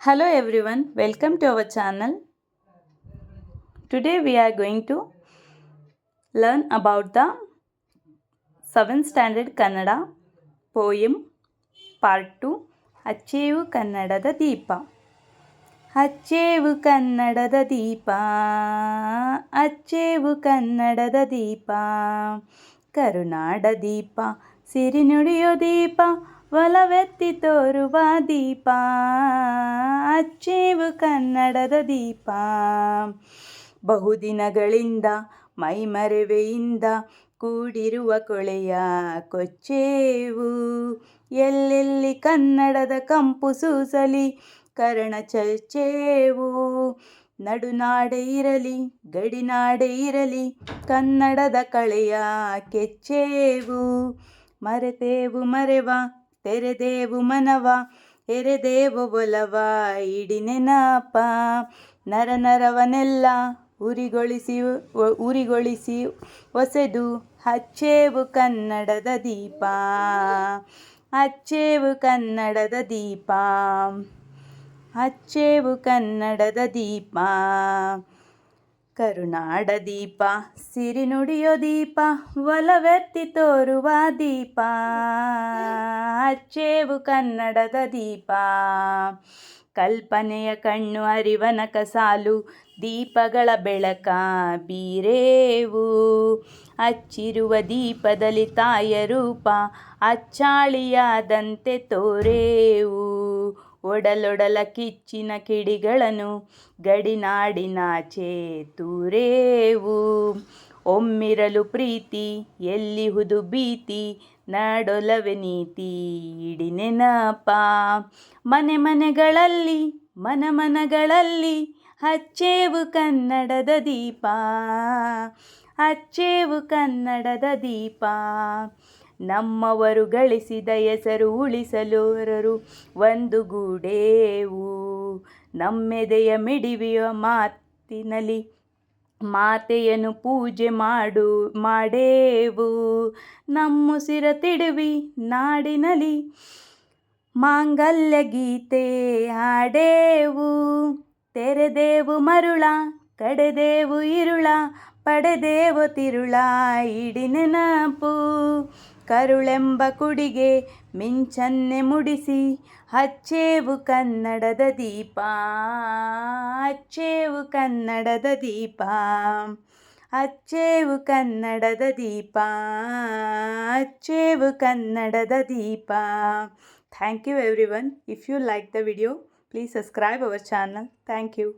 Hello everyone, welcome to our channel. Today we are going to learn about the 7th standard Kannada poem part 2 ಅಚ್ಚೇವು ಕನ್ನಡದ ದೀಪ ಹಚ್ಚೇವು ಕನ್ನಡದ ದೀಪ ಅಚ್ಚೇವು ಕನ್ನಡದ ದೀಪ ಕರುನಾಡ ದೀಪ ಸಿರಿ ನುಡಿಯೋ ದೀಪ ಒಲವೆತ್ತಿ ತೋರುವ ದೀಪ, ಅಚ್ಚೇವು ಕನ್ನಡದ ದೀಪ. ಬಹುದಿನಗಳಿಂದ, ಮೈಮರೆವೆಯಿಂದ ಕೂಡಿರುವ ಕೊಳೆಯ ಕೊಚ್ಚೇವು, ಎಲ್ಲೆಲ್ಲಿ ಕನ್ನಡದ ಕಂಪು ಸೂಸಲಿ ಕರಣ ಚರ್ಚೇವು. ನಡುನಾಡೆ ಇರಲಿ, ಗಡಿನಾಡೆ ಇರಲಿ, ಕನ್ನಡದ ಕಳೆಯ ಕೆಚ್ಚೇವು. ಮರೆತೇವು ಮರೆವ ತೆರೆದೇವು ಮನವ ಎರೆದೇವು ಒಲವ, ಇಡಿ ನೆನಪ. ನರ ನರವನೆಲ್ಲ ಉರಿಗೊಳಿಸಿ ಉರಿಗೊಳಿಸಿ ಒಸೆದು, ಹಚ್ಚೇವು ಕನ್ನಡದ ದೀಪ. ಹಚ್ಚೇವು ಕನ್ನಡದ ದೀಪ. ಹಚ್ಚೇವು ಕನ್ನಡದ ದೀಪ. ಕರುನಾಡ ದೀಪ ಸಿರಿ ನುಡಿಯೋ ದೀಪ, ಒಲವೆತ್ತಿ ತೋರುವ ದೀಪ, ಅಚ್ಚೇವು ಕನ್ನಡದ ದೀಪ, ಕಲ್ಪನೆಯ ಕಣ್ಣು ಅರಿವನಕ ಸಾಲು ದೀಪಗಳ ಬೆಳಕ ಬೀರೇವು, ಅಚ್ಚಿರುವ ದೀಪದಲ್ಲಿ ತಾಯ ರೂಪ, ಅಚ್ಚಾಳಿಯಾದಂತೆ ತೋರೇವು. ಒಡಲೊಡಲ ಕಿಚ್ಚಿನ ಕಿಡಿಗಳನ್ನು ಗಡಿನಾಡಿನಾಚೆ ತೂರೇವು. ಒಮ್ಮಿರಲು ಪ್ರೀತಿ ಎಲ್ಲಿ ಹುದು ಭೀತಿ, ನಾಡೊಲವೆ ನೀತಿ, ಇಡಿ ನೆನಪ. ಮನೆ ಮನೆಗಳಲ್ಲಿ, ಮನ ಮನಗಳಲ್ಲಿ ಹಚ್ಚೇವು ಕನ್ನಡದ ದೀಪ. ಹಚ್ಚೇವು ಕನ್ನಡದ ದೀಪ. ನಮ್ಮವರು ಗಳಿಸಿದ ಹೆಸರು ಉಳಿಸಲೋರರು. ಒಂದುಗೂಡೇವು ನಮ್ಮೆದೆಯ ಮಿಡಿವಿಯ ಮಾತಿನಲ್ಲಿ. ಮಾತೆಯನ್ನು ಪೂಜೆ ಮಾಡು, ಮಾಡೇವು. ನಮ್ಮುಸಿರ ತಿಡುವಿ ನಾಡಿನಲಿ ಮಾಂಗಲ್ಯ ಗೀತೆ ಹಾಡೇವು. ತೆರೆದೇವು ಮರುಳ, ಕಡೆದೇವು ಇರುಳ, ಪಡೆದೇವು ತಿರುಳ, ಇಡಿ ನೆನಪು. ಕರುಳೆಂಬ ಕುಡಿಗೆ ಮಿಂಚನ್ನೆ ಮುಡಿಸಿ, ಹಚ್ಚೇವು ಕನ್ನಡದ ದೀಪ, ಹಚ್ಚೇವು ಕನ್ನಡದ ದೀಪ ಅಚ್ಚೇವು ಕನ್ನಡದ ದೀಪ ಅಚ್ಚೇವು ಕನ್ನಡದ ದೀಪ. Thank you everyone if you like the video please subscribe our channel thank you